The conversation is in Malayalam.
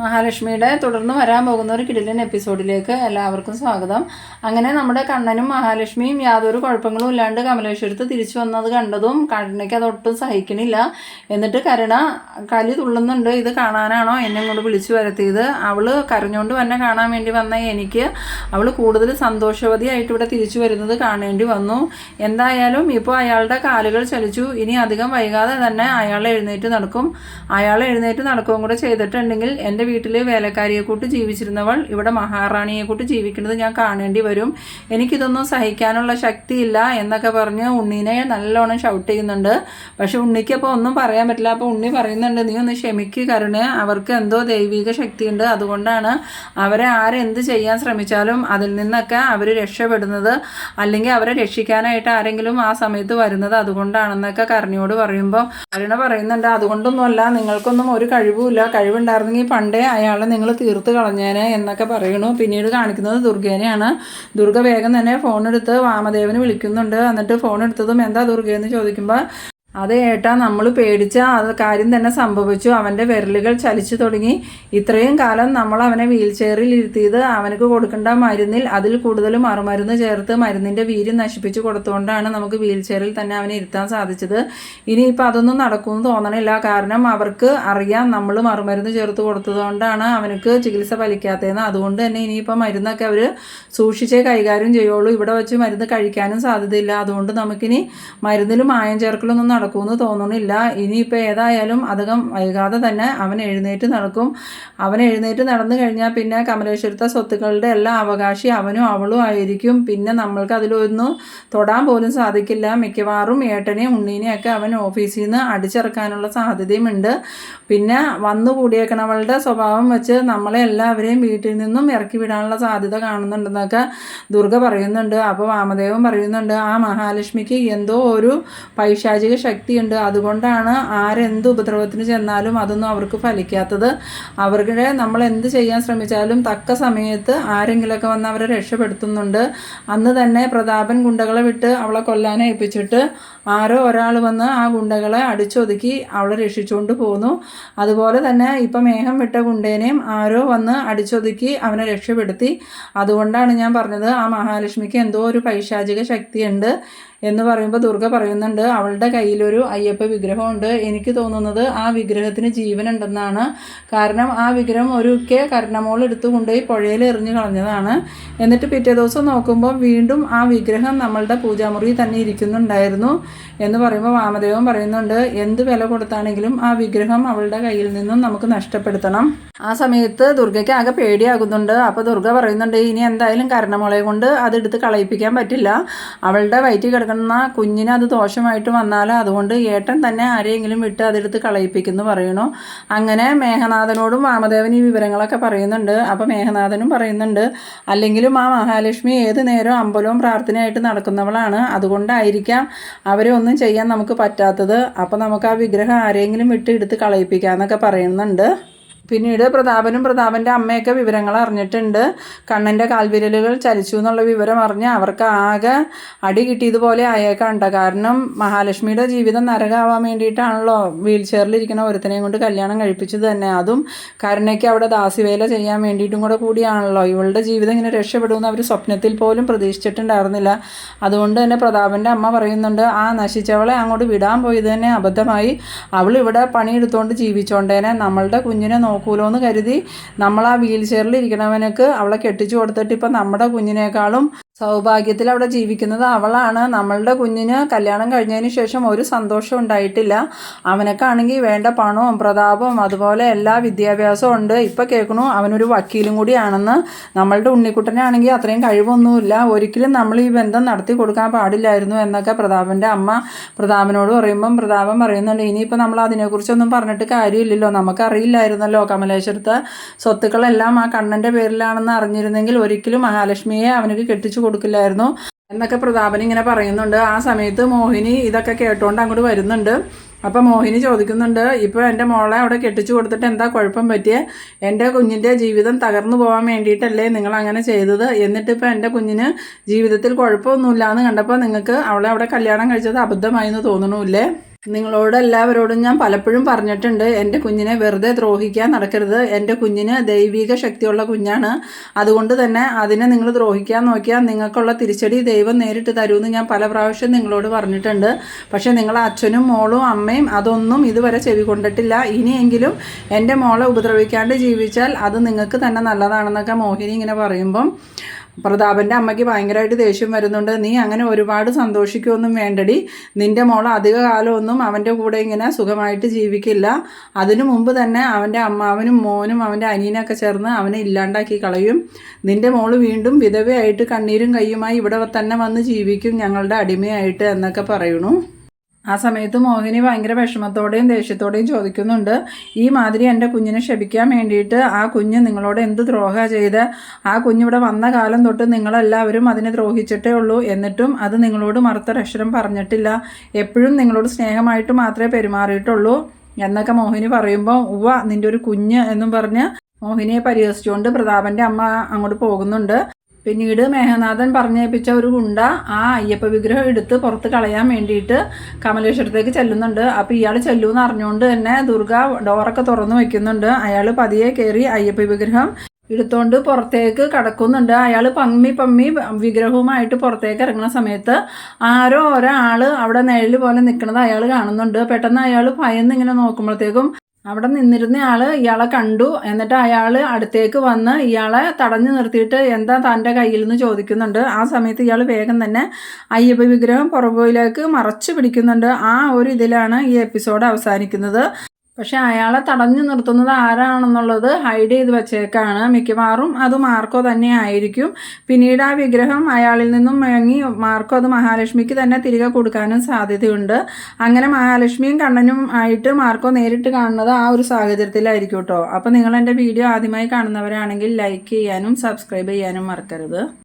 മഹാലക്ഷ്മിയുടെ തുടർന്ന് വരാൻ പോകുന്ന ഒരു കിടിലൻ എപ്പിസോഡിലേക്ക് എല്ലാവർക്കും സ്വാഗതം. അങ്ങനെ നമ്മുടെ കണ്ണനും മഹാലക്ഷ്മിയും യാതൊരു കുഴപ്പങ്ങളും ഇല്ലാണ്ട് കമലേശ്വരത്ത് തിരിച്ചു വന്നത് കണ്ടതും കരുണയ്ക്ക് അതൊട്ടും സഹിക്കണില്ല. എന്നിട്ട് കരുണ കലി തുള്ളുന്നുണ്ട് ഇത് കാണാനാണോ? എന്നെ കൊണ്ട് വിളിച്ചു വരുത്തിയത്. അവൾ കരഞ്ഞുകൊണ്ട് തന്നെ കാണാൻ വേണ്ടി വന്ന എനിക്ക് അവൾ കൂടുതൽ സന്തോഷവതിയായിട്ട് ഇവിടെ തിരിച്ചു വരുന്നത് കാണേണ്ടി വന്നു. എന്തായാലും ഇപ്പോൾ അയാളുടെ കാലുകൾ ചലിച്ചു. ഇനി അധികം വൈകാതെ തന്നെ അയാൾ എഴുന്നേറ്റ് നടക്കും. അയാൾ എഴുന്നേറ്റ് നടക്കുകയും കൂടെ ചെയ്തിട്ടുണ്ടെങ്കിൽ എന്റെ വീട്ടിൽ വേലക്കാരിയെ കൂട്ട് ജീവിച്ചിരുന്നവൾ ഇവിടെ മഹാറാണിയെ കൂട്ട് ജീവിക്കുന്നത് ഞാൻ കാണേണ്ടി വരും. എനിക്കിതൊന്നും സഹിക്കാനുള്ള ശക്തിയില്ല എന്നൊക്കെ പറഞ്ഞ് ഉണ്ണീനെ നല്ലോണം ഷൗട്ട് ചെയ്യുന്നുണ്ട്. പക്ഷെ ഉണ്ണിക്ക് അപ്പോൾ ഒന്നും പറയാൻ പറ്റില്ല. അപ്പോൾ ഉണ്ണി പറയുന്നുണ്ട് നീ ഒന്ന് ക്ഷമിക്ക് കരുണ്. അവർക്ക് എന്തോ ദൈവിക ശക്തിയുണ്ട്. അതുകൊണ്ടാണ് അവരെ ആരെന്ത് ചെയ്യാൻ ശ്രമിച്ചാലും അതിൽ നിന്നൊക്കെ അവർ രക്ഷപ്പെടുന്നത്. അല്ലെങ്കിൽ അവരെ രക്ഷിക്കാനായിട്ട് ആരെങ്കിലും ആ സമയത്ത് വരുന്നത് അതുകൊണ്ടാണെന്നൊക്കെ കരുണയോട് പറയുമ്പോൾ കരുണ പറയുന്നുണ്ട്. അതുകൊണ്ടൊന്നുമല്ല നിങ്ങൾക്കൊന്നും ഒരു കഴിവുമില്ല. കഴിവുണ്ടായിരുന്നെങ്കിൽ പണ്ടേ അയാളെ നിങ്ങൾ തീർത്ത് കളഞ്ഞേനെ എന്നൊക്കെ പറയണു പിന്നീട് കാണിക്കുന്നത് ദുർഗേനെയാണ്. ദുർഗ വേഗം തന്നെ ഫോൺ എടുത്ത് വാമദേവന് വിളിക്കുന്നുണ്ട്. എന്നിട്ട് ഫോൺ എടുത്തതും എന്താ ദുർഗയെന്ന് ചോദിക്കുമ്പോൾ അത് ഏട്ടാ നമ്മൾ പേടിച്ച ആ കാര്യം തന്നെ സംഭവിച്ചു. അവന്റെ വിരലുകൾ ചലിച്ചു തുടങ്ങി. ഇത്രയും കാലം നമ്മൾ അവനെ വീൽ ചെയറിൽ ഇരുത്തിയത് അവനക്ക് കൊടുക്കേണ്ട മരുന്നിൽ അതിൽ കൂടുതൽ മറുമരുന്ന് ചേർത്ത് മരുന്നിന്റെ വീര്യം നശിപ്പിച്ച് കൊടുത്തുകൊണ്ടാണ് നമുക്ക് വീൽ ചെയറിൽ തന്നെ അവനെ ഇരുത്താൻ സാധിച്ചത്. ഇനിയിപ്പോൾ അതൊന്നും നടക്കുമെന്ന് തോന്നണില്ല. കാരണം അവർക്ക് അറിയാം നമ്മൾ മറുമരുന്ന് ചേർത്ത് കൊടുത്തതുകൊണ്ടാണ് അവനക്ക് ചികിത്സ ഫലിക്കാത്തതെന്ന്. അതുകൊണ്ട് തന്നെ ഇനിയിപ്പോൾ മരുന്നൊക്കെ അവർ സൂക്ഷിച്ചേ കൈകാര്യം ചെയ്യുള്ളൂ. ഇവിടെ വെച്ച് മരുന്ന് കഴിക്കാനും സാധ്യതയില്ല. അതുകൊണ്ട് നമുക്കിനി മരുന്നിലും മായം ചേർക്കലൊന്നും നടക്കുമെന്ന് തോന്നണില്ല. ഇനിയിപ്പോൾ ഏതായാലും അധികം വൈകാതെ തന്നെ അവൻ എഴുന്നേറ്റ് നടക്കും. അവൻ എഴുന്നേറ്റ് നടന്നു കഴിഞ്ഞാൽ പിന്നെ കമലേശ്വരത്തെ സ്വത്തുക്കളുടെ എല്ലാ അവകാശി അവനും അവളും ആയിരിക്കും. പിന്നെ നമ്മൾക്ക് അതിലൊന്നും തൊടാൻ പോലും സാധിക്കില്ല. മിക്കവാറും ഏട്ടനെയും ഉണ്ണീനെയും ഒക്കെ അവൻ ഓഫീസിൽ നിന്ന് അടിച്ചിറക്കാനുള്ള സാധ്യതയുമുണ്ട്. പിന്നെ വന്നു കൂടിയേക്കണവളുടെ സ്വഭാവം വെച്ച് നമ്മളെ എല്ലാവരെയും വീട്ടിൽ നിന്നും ഇറക്കി വിടാനുള്ള സാധ്യത കാണുന്നുണ്ടെന്നൊക്കെ ദുർഗ പറയുന്നുണ്ട്. അപ്പോൾ വാമദേവൻ പറയുന്നുണ്ട് ആ മഹാലക്ഷ്മിക്ക് എന്തോ ഒരു പൈശാചിക ശക്തിയുണ്ട്. അതുകൊണ്ടാണ് ആരെന്ത് ഉപദ്രവത്തിന് ചെന്നാലും അതൊന്നും അവർക്ക് ഫലിക്കാത്തത്. അവരുടെ നമ്മൾ എന്ത് ചെയ്യാൻ ശ്രമിച്ചാലും തക്ക സമയത്ത് ആരെങ്കിലുമൊക്കെ വന്ന് അവരെ രക്ഷപ്പെടുത്തുന്നുണ്ട്. അന്ന് തന്നെ പ്രതാപൻ ഗുണ്ടകളെ വിട്ട് അവളെ കൊല്ലാനെ ഏൽപ്പിച്ചിട്ട് ആരോ ഒരാൾ വന്ന് ആ ഗുണ്ടകളെ അടിച്ചൊതുക്കി അവളെ രക്ഷിച്ചുകൊണ്ട് പോന്നു. അതുപോലെ തന്നെ ഇപ്പം മേഘം വിട്ട ഗുണ്ടേനെയും ആരോ വന്ന് അടിച്ചൊതുക്കി അവനെ രക്ഷപ്പെടുത്തി. അതുകൊണ്ടാണ് ഞാൻ പറഞ്ഞത് ആ മഹാലക്ഷ്മിക്ക് എന്തോ ഒരു പൈശാചിക ശക്തിയുണ്ട്. എന്ന് പറയുമ്പോൾ ദുർഗ പറയുന്നുണ്ട് അവളുടെ കയ്യിലൊരു അയ്യപ്പ വിഗ്രഹമുണ്ട്. എനിക്ക് തോന്നുന്നത് ആ വിഗ്രഹത്തിന് ജീവനുണ്ടെന്നാണ്. കാരണം ആ വിഗ്രഹം ഒരുക്കെ കരണമോൾ എടുത്തു കൊണ്ടുപോയി പുഴയിൽ എറിഞ്ഞു കളഞ്ഞതാണ്. എന്നിട്ട് പിറ്റേ ദിവസം നോക്കുമ്പോൾ വീണ്ടും ആ വിഗ്രഹം നമ്മളുടെ പൂജാമുറിയിൽ തന്നെ ഇരിക്കുന്നുണ്ടായിരുന്നു. എന്ന് പറയുമ്പോൾ വാമദേവൻ പറയുന്നുണ്ട് എന്ത് വില കൊടുത്താണെങ്കിലും ആ വിഗ്രഹം അവളുടെ കയ്യിൽ നിന്നും നമുക്ക് നഷ്ടപ്പെടുത്തണം. ആ സമയത്ത് ദുർഗയ്ക്ക് ആകെ പേടിയാകുന്നുണ്ട്. അപ്പോൾ ദുർഗ പറയുന്നുണ്ട് ഇനി എന്തായാലും കരണമോളെ കൊണ്ട് അതെടുത്ത് കളയിപ്പിക്കാൻ പറ്റില്ല. അവളുടെ വയറ്റിൽ കിടക്കുന്ന കുഞ്ഞിന് അത് ദോഷമായിട്ട് വന്നാൽ അതുകൊണ്ട് ഏട്ടൻ തന്നെ ആരെയെങ്കിലും വിട്ട് അതെടുത്ത് കളയിപ്പിക്കുന്നു പറയണു. അങ്ങനെ മേഘനാഥനോടും വാമദേവൻ ഈ വിവരങ്ങളൊക്കെ പറയുന്നുണ്ട്. അപ്പോൾ മേഘനാഥനും പറയുന്നുണ്ട് അല്ലെങ്കിലും ആ മഹാലക്ഷ്മി ഏത് നേരവും അമ്പലവും പ്രാർത്ഥനയായിട്ട് നടക്കുന്നവളാണ്. അതുകൊണ്ടായിരിക്കാം അവരെ ഒന്നും ചെയ്യാൻ നമുക്ക് പറ്റാത്തത്. അപ്പോൾ നമുക്ക് ആ വിഗ്രഹം ആരെങ്കിലും വിട്ട് എടുത്ത് കളയിപ്പിക്കാമെന്നൊക്കെ പറയുന്നുണ്ട്. പിന്നീട് പ്രതാപനും പ്രതാപന്റെ അമ്മയൊക്കെ വിവരങ്ങൾ അറിഞ്ഞിട്ടുണ്ട്. കണ്ണന്റെ കാൽവിരലുകൾ ചലിച്ചു എന്നുള്ള വിവരം അറിഞ്ഞ് അവർക്ക് ആകെ അടി കിട്ടിയതുപോലെ ആയേക്കാണ്ട കാരണം മഹാലക്ഷ്മിയുടെ ജീവിതം നരകാവാൻ വേണ്ടിയിട്ടാണല്ലോ വീൽ ചെയറിലിരിക്കുന്ന ഒരുത്തനെയും കൊണ്ട് കല്യാണം കഴിപ്പിച്ചത് തന്നെ. അതും കരുണയ്ക്ക് അവിടെ ദാസിവേല ചെയ്യാൻ വേണ്ടിയിട്ടും കൂടെ കൂടിയാണല്ലോ. ഇവളുടെ ജീവിതം ഇങ്ങനെ രക്ഷപ്പെടുമെന്ന് അവർ സ്വപ്നത്തിൽ പോലും പ്രതീക്ഷിച്ചിട്ടുണ്ടായിരുന്നില്ല. അതുകൊണ്ട് തന്നെ പ്രതാപന്റെ അമ്മ പറയുന്നുണ്ട് ആ നശിച്ചവളെ അങ്ങോട്ട് വിടാൻ പോയത് തന്നെ അബദ്ധമായി. അവൾ ഇവിടെ പണിയെടുത്തുകൊണ്ട് ജീവിച്ചോണ്ടേനെ. നമ്മളുടെ കുഞ്ഞിനെ നോക്കൂലോ എന്ന് കരുതി നമ്മൾ ആ വീൽ ചെയറിൽ ഇരിക്കണവനക്ക് അവളെ കെട്ടിച്ചു കൊടുത്തിട്ട് ഇപ്പം നമ്മുടെ കുഞ്ഞിനേക്കാളും സൗഭാഗ്യത്തിൽ അവിടെ ജീവിക്കുന്നത് അവളാണ്. നമ്മളുടെ കുഞ്ഞിന് കല്യാണം കഴിഞ്ഞതിന് ശേഷം ഒരു സന്തോഷം ഉണ്ടായിട്ടില്ല. അവനൊക്കാണെങ്കിൽ വേണ്ട പണവും പ്രതാപവും അതുപോലെ എല്ലാ വിദ്യാഭ്യാസവും ഉണ്ട്. ഇപ്പം കേൾക്കണു അവനൊരു വക്കീലും കൂടിയാണെന്ന്. നമ്മളുടെ ഉണ്ണിക്കുട്ടനാണെങ്കിൽ അത്രയും കഴിവൊന്നുമില്ല. ഒരിക്കലും നമ്മൾ ഈ ബന്ധം നടത്തി കൊടുക്കാൻ പാടില്ലായിരുന്നു എന്നൊക്കെ പ്രതാപന്റെ അമ്മ പ്രതാപനോട് പറയുമ്പം പ്രതാപൻ പറയുന്നുണ്ട് ഇനിയിപ്പോൾ നമ്മൾ അതിനെക്കുറിച്ചൊന്നും പറഞ്ഞിട്ട് കാര്യമില്ലല്ലോ. നമുക്കറിയില്ലായിരുന്നല്ലോ കമലേശ്വരത്തെ. സ്വത്തുക്കളെല്ലാം ആ കണ്ണന്റെ പേരിലാണെന്ന് അറിഞ്ഞിരുന്നെങ്കിൽ ഒരിക്കലും മഹാലക്ഷ്മിയെ അവനക്ക് കെട്ടിച്ചു കൊടുക്കില്ലായിരുന്നു എന്നൊക്കെ പ്രതാപൻ ഇങ്ങനെ പറയുന്നുണ്ട്. ആ സമയത്ത് മോഹിനി ഇതൊക്കെ കേട്ടുകൊണ്ട് അങ്ങോട്ട് വരുന്നുണ്ട്. അപ്പം മോഹിനി ചോദിക്കുന്നുണ്ട് ഇപ്പോൾ എന്റെ മോളെ അവിടെ കെട്ടിച്ചു കൊടുത്തിട്ട് എന്താ കുഴപ്പം പറ്റിയ? എന്റെ കുഞ്ഞിന്റെ ജീവിതം തകർന്നു പോകാൻ വേണ്ടിയിട്ടല്ലേ നിങ്ങൾ അങ്ങനെ ചെയ്തത്? എന്നിട്ട് ഇപ്പോൾ എന്റെ കുഞ്ഞിന് ജീവിതത്തിൽ കുഴപ്പമൊന്നുമില്ല എന്ന് കണ്ടപ്പോൾ നിങ്ങൾക്ക് അവളെ അവിടെ കല്യാണം കഴിച്ചത് അബദ്ധമായി എന്ന് തോന്നണമില്ലേ നിങ്ങളോട് എല്ലാവരോടും ഞാൻ പലപ്പോഴും പറഞ്ഞിട്ടുണ്ട് എന്റെ കുഞ്ഞിനെ വെറുതെ ദ്രോഹിക്കാൻ നടക്കരുത്. എന്റെ കുഞ്ഞിന് ദൈവിക ശക്തിയുള്ള കുഞ്ഞാണ്. അതുകൊണ്ട് തന്നെ അതിനെ നിങ്ങൾ ദ്രോഹിക്കാൻ നോക്കിയാൽ നിങ്ങൾക്കുള്ള തിരിച്ചടി ദൈവം നേരിട്ട് തരുമെന്ന് ഞാൻ പല പ്രാവശ്യം നിങ്ങളോട് പറഞ്ഞിട്ടുണ്ട്. പക്ഷേ നിങ്ങളെ അച്ഛനും മോളും അമ്മയും അതൊന്നും ഇതുവരെ ചെവി കൊണ്ടിട്ടില്ല. ഇനിയെങ്കിലും എന്റെ മോളെ ഉപദ്രവിക്കാണ്ട് ജീവിച്ചാൽ അത് നിങ്ങൾക്ക് തന്നെ നല്ലതാണെന്നൊക്കെ മോഹിനി ഇങ്ങനെ പറയുമ്പം പ്രതാപന്റെ അമ്മയ്ക്ക് ഭയങ്കരമായിട്ട് ദേഷ്യം വരുന്നുണ്ട്. നീ അങ്ങനെ ഒരുപാട് സന്തോഷിക്കുകയൊന്നും വേണ്ടടി. നിന്റെ മോൾ അധിക കാലമൊന്നും അവന്റെ കൂടെ ഇങ്ങനെ സുഖമായിട്ട് ജീവിക്കില്ല. അതിനു മുമ്പ് തന്നെ അവന്റെ അമ്മാവനും മോനും അവന്റെ അനിയനൊക്കെ ചേർന്ന് അവനെ ഇല്ലാണ്ടാക്കി കളയും. നിന്റെ മോൾ വീണ്ടും വിധവയായിട്ട് കണ്ണീരും കയ്യുമായി ഇവിടെ തന്നെ വന്ന് ജീവിക്കും ഞങ്ങളുടെ അടിമയായിട്ട് എന്നൊക്കെ പറയണു ആ സമയത്ത് മോഹിനി ഭയങ്കര വിഷമത്തോടെയും ദേഷ്യത്തോടെയും ചോദിക്കുന്നുണ്ട് ഈ മാതിരി എന്റെ കുഞ്ഞിനെ ക്ഷമിക്കാൻ വേണ്ടിയിട്ട് ആ കുഞ്ഞ് നിങ്ങളോട് എന്ത് ദ്രോഹ ചെയ്ത് ആ കുഞ്ഞിവിടെ വന്ന കാലം തൊട്ട് നിങ്ങളെല്ലാവരും അതിനെ ദ്രോഹിച്ചിട്ടേ ഉള്ളൂ എന്നിട്ടും അത് നിങ്ങളോട് മറുത്തൊരക്ഷരം പറഞ്ഞിട്ടില്ല. എപ്പോഴും നിങ്ങളോട് സ്നേഹമായിട്ട് മാത്രമേ പെരുമാറിയിട്ടുള്ളൂ എന്നൊക്കെ മോഹിനി പറയുമ്പോൾ ഉവ നിന്റെ ഒരു കുഞ്ഞ് എന്നും പറഞ്ഞ് മോഹിനിയെ പരിഹസിച്ചുകൊണ്ട് പ്രതാപന്റെ അമ്മ അങ്ങോട്ട് പോകുന്നുണ്ട്. പിന്നീട് മേഘനാഥൻ പറഞ്ഞേപ്പിച്ച ഒരു ഗുണ്ട ആ അയ്യപ്പ വിഗ്രഹം എടുത്ത് പുറത്ത് കളയാൻ വേണ്ടിയിട്ട് കമലേശ്വരത്തേക്ക് ചെല്ലുന്നുണ്ട്. അപ്പോൾ ഇയാൾ ചെല്ലുമെന്ന് അറിഞ്ഞുകൊണ്ട് തന്നെ ദുർഗ ഡോറൊക്കെ തുറന്നു വെക്കുന്നുണ്ട്. അയാൾ പതിയെ കയറി അയ്യപ്പ വിഗ്രഹം എടുത്തോണ്ട് പുറത്തേക്ക് കടക്കുന്നുണ്ട്. അയാൾ പമ്മി പമ്മി വിഗ്രഹവുമായിട്ട് പുറത്തേക്ക് ഇറങ്ങുന്ന സമയത്ത് ആരോ ഒരാൾ അവിടെ നിഴൽ പോലെ നിൽക്കുന്നത് അയാൾ കാണുന്നുണ്ട്. പെട്ടെന്ന് അയാൾ ഭയന്ന് ഇങ്ങനെ നോക്കുമ്പോഴത്തേക്കും അവിടെ നിന്നിരുന്ന ആൾ ഇയാളെ കണ്ടു. എന്നിട്ട് അയാൾ അടുത്തേക്ക് വന്ന് ഇയാളെ തടഞ്ഞു നിർത്തിയിട്ട് എന്താ തന്റെ കയ്യിൽ നിന്ന് ചോദിക്കുന്നുണ്ട്. ആ സമയത്ത് ഇയാൾ വേഗം തന്നെ അയ്യപ്പ വിഗ്രഹം പുറകോയിലേക്ക് മറച്ചു പിടിക്കുന്നുണ്ട്. ആ ഒരു ഇതിലാണ് ഈ എപ്പിസോഡ് അവസാനിക്കുന്നത്. പക്ഷെ അയാളെ തടഞ്ഞു നിർത്തുന്നത് ആരാണെന്നുള്ളത് ഹൈഡ് ചെയ്ത് വെച്ചേക്കാണ് മിക്കവാറും. അത് മാർക്കോ തന്നെ ആയിരിക്കും. പിന്നീട് ആ വിഗ്രഹം അയാളിൽ നിന്നും വാങ്ങി മാർക്കോ അത് മഹാലക്ഷ്മിക്ക് തന്നെ തിരികെ കൊടുക്കാനും സാധ്യതയുണ്ട്. അങ്ങനെ മഹാലക്ഷ്മിയും കണ്ണനും ആയിട്ട് മാർക്കോ നേരിട്ട് കാണുന്നത് ആ ഒരു സാഹചര്യത്തിലായിരിക്കും കേട്ടോ അപ്പോൾ നിങ്ങൾ എന്റെ വീഡിയോ ആദ്യമായി കാണുന്നവരാണെങ്കിൽ ലൈക്ക് ചെയ്യാനും സബ്സ്ക്രൈബ് ചെയ്യാനും മറക്കരുത്.